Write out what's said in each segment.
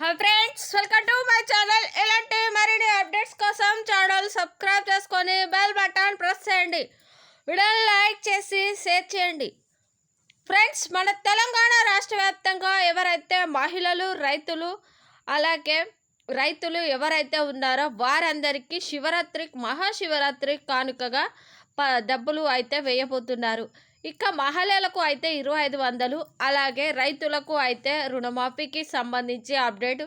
Hi friends welcome to my channel ఇలాంటి మరిన్ని updates కోసం ఛానల్ సబ్స్క్రైబ్ చేసుకొని బెల్ బటన్ ప్రెస్ చేయండి. వీడియోని లైక్ చేసి షేర్ చేయండి. ఫ్రెండ్స్ మన తెలంగాణ రాష్ట్ర వ్యాప్తంగా ఎవరైతే మహిళలు రైతులు అలాగే రైతులు ఎవరైతే ఉన్నారో వారందరికీ శివరాత్రి మహాశివరాత్రి కానుకగా ప డబ్బులు అయితే వేయబోతున్నారు. ఇక మహిళలకు అయితే ఇరవై ఐదు వందలు అలాగే రైతులకు అయితే రుణమాఫీకి సంబంధించి అప్డేట్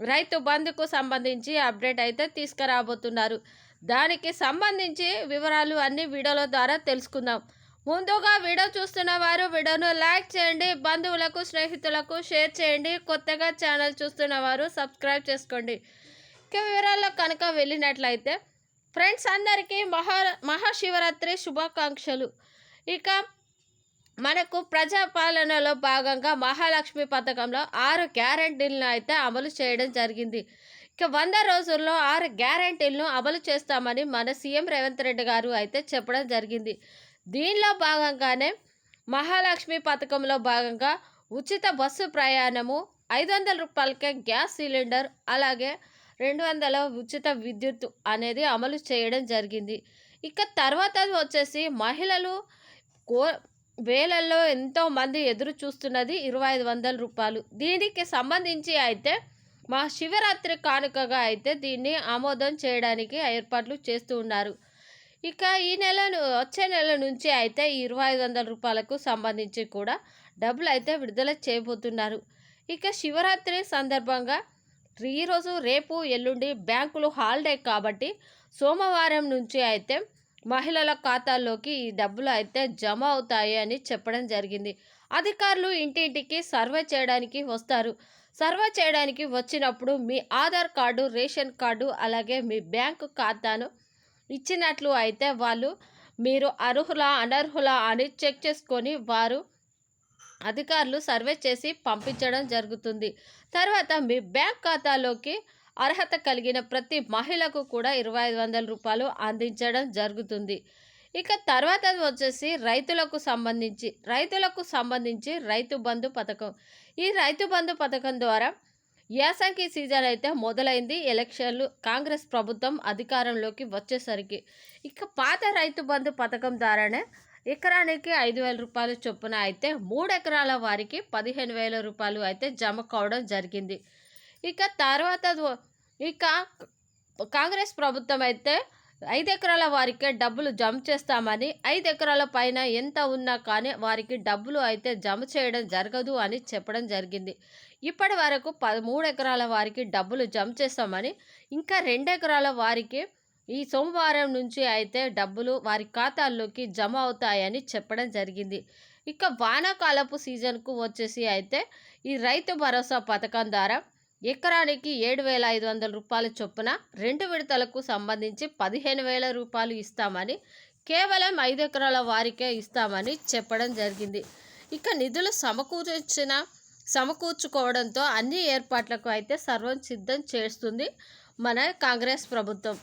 రైతు బంధుకు సంబంధించి అప్డేట్ అయితే తీసుకురాబోతున్నారు. దానికి సంబంధించి వివరాలు అన్ని వీడియోల ద్వారా తెలుసుకుందాం. ముందుగా వీడియో చూస్తున్న వారు వీడియోను లైక్ చేయండి బంధువులకు స్నేహితులకు షేర్ చేయండి కొత్తగా ఛానల్ చూస్తున్న వారు సబ్స్క్రైబ్ చేసుకోండి. ఇక వివరాల్లో కనుక వెళ్ళినట్లయితే ఫ్రెండ్స్ అందరికీ మహా మహాశివరాత్రి శుభాకాంక్షలు. ఇక మనకు ప్రజాపాలనలో భాగంగా మహాలక్ష్మి పథకంలో ఆరు గ్యారంటీలను అయితే అమలు చేయడం జరిగింది. ఇక వంద రోజుల్లో ఆరు గ్యారంటీలను అమలు చేస్తామని మన సీఎం రేవంత్ రెడ్డి గారు అయితే చెప్పడం జరిగింది. దీనిలో భాగంగానే మహాలక్ష్మి పథకంలో భాగంగా ఉచిత బస్సు ప్రయాణము ఐదు వందల రూపాయలకే గ్యాస్ సిలిండర్ అలాగే రెండు వందల ఉచిత విద్యుత్ అనేది అమలు చేయడం జరిగింది. ఇక తర్వాత వచ్చేసి మహిళలు కో వేలల్లో ఎంతో మంది ఎదురు చూస్తున్నది ఇరవై ఐదు వందల రూపాయలు. దీనికి సంబంధించి అయితే మా శివరాత్రి కానుకగా అయితే దీన్ని ఆమోదం చేయడానికి ఏర్పాట్లు చేస్తూ ఉన్నారు. ఇక ఈ నెల వచ్చే నెల నుంచి అయితే ఈ ఇరవై ఐదు వందల రూపాయలకు సంబంధించి కూడా డబ్బులు అయితే విడుదల చేయబోతున్నారు. ఇక శివరాత్రి సందర్భంగా ఈరోజు రేపు ఎల్లుండి బ్యాంకులు హాలిడే కాబట్టి సోమవారం నుంచి అయితే మహిళల ఖాతాల్లోకి ఈ డబ్బులు అయితే జమ అవుతాయి అని చెప్పడం జరిగింది. అధికారులు ఇంటింటికి సర్వే చేయడానికి వస్తారు. సర్వే చేయడానికి వచ్చినప్పుడు మీ ఆధార్ కార్డు రేషన్ కార్డు అలాగే మీ బ్యాంకు ఖాతాను ఇచ్చినట్లు అయితే వాళ్ళు మీరు అర్హులా అనర్హులా అని చెక్ చేసుకొని వారు అధికారులు సర్వే చేసి పంపించడం జరుగుతుంది. తర్వాత మీ బ్యాంక్ ఖాతాలోకి అర్హత కలిగిన ప్రతి మహిళకు కూడా ఇరవై ఐదు వందల రూపాయలు అందించడం జరుగుతుంది. ఇక తర్వాత వచ్చేసి రైతులకు సంబంధించి రైతులకు సంబంధించి రైతు బంధు పథకం. ఈ రైతు బంధు పథకం ద్వారా యాసంగి సీజన్ అయితే మొదలైంది. ఎలక్షన్లు కాంగ్రెస్ ప్రభుత్వం అధికారంలోకి వచ్చేసరికి ఇక పాత రైతు బంధు పథకం ద్వారానే ఎకరానికి ఐదు వేల రూపాయలు చొప్పున అయితే మూడు ఎకరాల వారికి పదిహేను వేల రూపాయలు అయితే జమ కావడం జరిగింది. ఇక తర్వాత ఇక కాంగ్రెస్ ప్రభుత్వం అయితే ఐదు ఎకరాల వారికే డబ్బులు జమ చేస్తామని ఐదు ఎకరాల పైన ఎంత ఉన్నా కానీ వారికి డబ్బులు అయితే జమ చేయడం జరగదు అని చెప్పడం జరిగింది. ఇప్పటి వరకు మూడు ఎకరాల వారికి డబ్బులు జమ చేస్తామని ఇంకా రెండు ఎకరాల వారికి ఈ సోమవారం నుంచి అయితే డబ్బులు వారి ఖాతాల్లోకి జమ అవుతాయని చెప్పడం జరిగింది. ఇక వానాకాలపు సీజన్కు వచ్చేసి అయితే ఈ రైతు భరోసా పథకం ద్వారా ఎకరానికి ఏడు వేల ఐదు వందల రూపాయల చొప్పున రెండు విడతలకు సంబంధించి పదిహేను వేల రూపాయలు ఇస్తామని కేవలం ఐదు ఎకరాల వారికే ఇస్తామని చెప్పడం జరిగింది. ఇక నిధులు సమకూర్చిన సమకూర్చుకోవడంతో అన్ని ఏర్పాట్లకు అయితే సర్వం సిద్ధం చేస్తుంది మన కాంగ్రెస్ ప్రభుత్వం.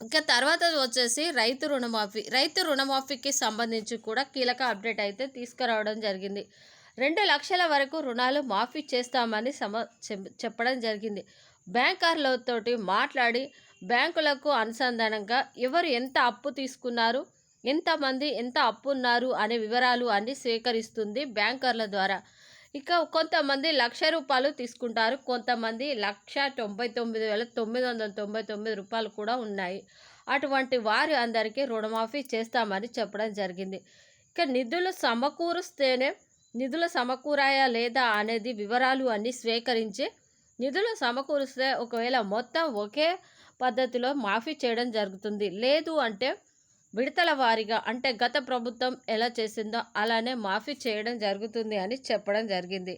ఇంకా తర్వాత వచ్చేసి రైతు రుణమాఫీ రైతు రుణమాఫీకి సంబంధించి కూడా కీలక అప్డేట్ అయితే తీసుకురావడం జరిగింది. రెండు లక్షల వరకు రుణాలు మాఫీ చేస్తామని సమ చెప్- చెప్పడం జరిగింది. బ్యాంకర్లతోటి మాట్లాడి బ్యాంకులకు అనుసంధానంగా ఎవరు ఎంత అప్పు తీసుకున్నారు ఎంతమంది ఎంత అప్పు ఉన్నారు అనే వివరాలు అన్ని స్వీకరిస్తుంది బ్యాంకర్ల ద్వారా. ఇక కొంతమంది లక్ష రూపాయలు తీసుకుంటారు కొంతమంది లక్ష తొంభై తొమ్మిది వేల తొమ్మిది వందల తొంభై తొమ్మిది రూపాయలు కూడా ఉన్నాయి. అటువంటి వారి అందరికీ రుణమాఫీ చేస్తామని చెప్పడం జరిగింది. ఇక నిధులు సమకూరుస్తేనే నిధుల సమకూరాయా లేదా అనేది వివరాలు అన్నీ స్వీకరించి నిధులు సమకూరిస్తే ఒకవేళ మొత్తం ఒకే పద్ధతిలో మాఫీ చేయడం జరుగుతుంది. లేదు అంటే విడతల వారీగా అంటే గత ప్రభుత్వం ఎలా చేసిందో అలానే మాఫీ చేయడం జరుగుతుంది అని చెప్పడం జరిగింది.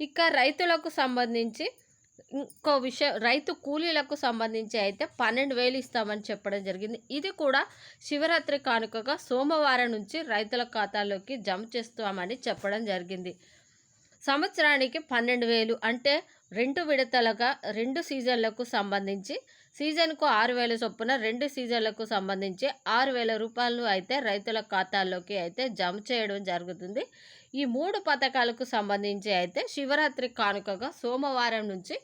ఇక రైతులకు సంబంధించి ఇంకో విషయం రైతు కూలీలకు సంబంధించి అయితే పన్నెండు వేలు ఇస్తామని చెప్పడం జరిగింది. ఇది కూడా శివరాత్రి కానుకగా సోమవారం నుంచి రైతుల ఖాతాలోకి జమ చేస్తామని చెప్పడం జరిగింది. సంవత్సరానికి పన్నెండు వేలు అంటే రెండు విడతలుగా రెండు సీజన్లకు సంబంధించి సీజన్కు ఆరు వేల చొప్పున రెండు సీజన్లకు సంబంధించి ఆరు వేల రూపాయలు అయితే రైతుల ఖాతాల్లోకి అయితే జమ చేయడం జరుగుతుంది. ఈ మూడు పథకాలకు సంబంధించి అయితే శివరాత్రి కానుకగా సోమవారం నుంచి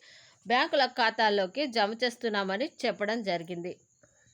బ్యాంకుల ఖాతాల్లోకి జమ చేస్తున్నామని చెప్పడం జరిగింది.